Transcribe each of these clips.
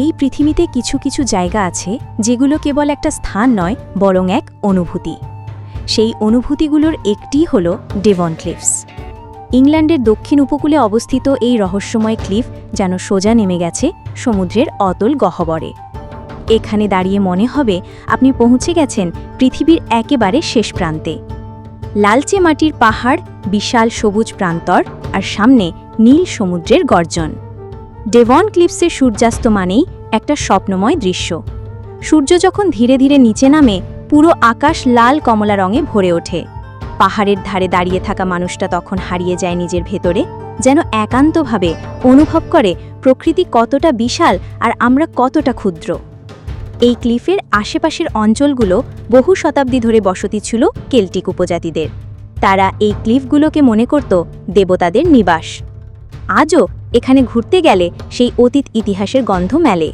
এই পৃথিবীতে কিছু কিছু জায়গা আছে যেগুলো কেবল একটা স্থান নয়, বরং এক অনুভূতি। সেই অনুভূতিগুলোর একটি হল ডেভন ক্লিফস। ইংল্যান্ডের দক্ষিণ উপকূলে অবস্থিত এই রহস্যময় ক্লিফ যেন সোজা নেমে গেছে সমুদ্রের অতল গহ্বরে। এখানে দাঁড়িয়ে মনে হবে আপনি পৌঁছে গেছেন পৃথিবীর একেবারে শেষ প্রান্তে। লালচে মাটির পাহাড়, বিশাল সবুজ প্রান্তর, আর সামনে নীল সমুদ্রের গর্জন। ডেভন ক্লিপসের সূর্যাস্ত মানেই একটা স্বপ্নময় দৃশ্য। সূর্য যখন ধীরে ধীরে নিচে নামে, পুরো আকাশ লাল কমলা রঙে ভরে ওঠে। পাহাড়ের ধারে দাঁড়িয়ে থাকা মানুষটা তখন হারিয়ে যায় নিজের ভেতরে, যেন একান্তভাবে অনুভব করে প্রকৃতি কতটা বিশাল আর আমরা কতটা ক্ষুদ্র। এই ক্লিফের আশেপাশের অঞ্চলগুলো বহু শতাব্দী ধরে বসতি ছিল কেল্টিক উপজাতিদের। তারা এই ক্লিফগুলোকে মনে করত দেবতাদের নিবাস। আজও এখানে ঘুরতে গেলে সেই অতীত ইতিহাসের গন্ধ মেলে।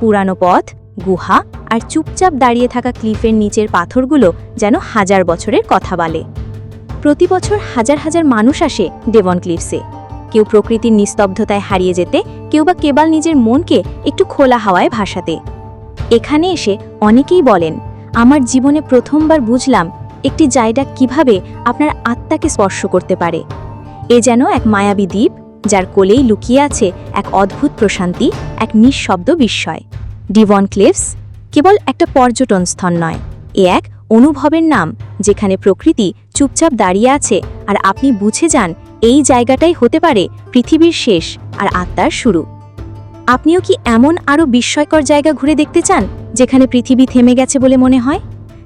পুরানো পথ, গুহা আর চুপচাপ দাঁড়িয়ে থাকা ক্লিফের নিচের পাথরগুলো যেন হাজার বছরের কথা বলে। প্রতি বছর হাজার হাজার মানুষ আসে ডেভন ক্লিফসে। কেউ প্রকৃতির নিস্তব্ধতায় হারিয়ে যেতে, কেউ বা কেবল নিজের মনকে একটু খোলা হাওয়ায় ভাসাতে। এখানে এসে অনেকেই বলেন, আমার জীবনে প্রথমবার বুঝলাম একটি জায়গা কীভাবে আপনার আত্মাকে স্পর্শ করতে পারে। এ যেন এক মায়াবী দ্বীপ যার কোলেই লুকিয়ে আছে এক অদ্ভুত প্রশান্তি, এক নিঃশব্দ বিস্ময়। ডিভন ক্লিফস কেবল একটা পর্যটন স্থল নয়, এ এক অনুভবের নাম, যেখানে প্রকৃতি চুপচাপ দাঁড়িয়ে আছে আর আপনি বুঝে যান এই জায়গাটাই হতে পারে পৃথিবীর শেষ আর আত্মার শুরু। আপনিও কি এমন আরও বিস্ময়কর জায়গা ঘুরে দেখতে চান, যেখানে পৃথিবী থেমে গেছে বলে মনে হয়?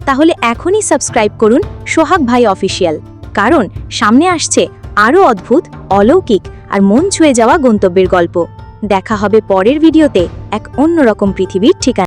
তাহলে এখনই সাবস্ক্রাইব করুন সোহাগ ভাই অফিসিয়াল, কারণ সামনে আসছে আরও অদ্ভুত, অলৌকিক আর মন ছুঁয়ে যাওয়া গন্তব্যের গল্প। দেখা হবে পরের ভিডিওতে। এক অন্যরকম পৃথিবীর ঠিকানা।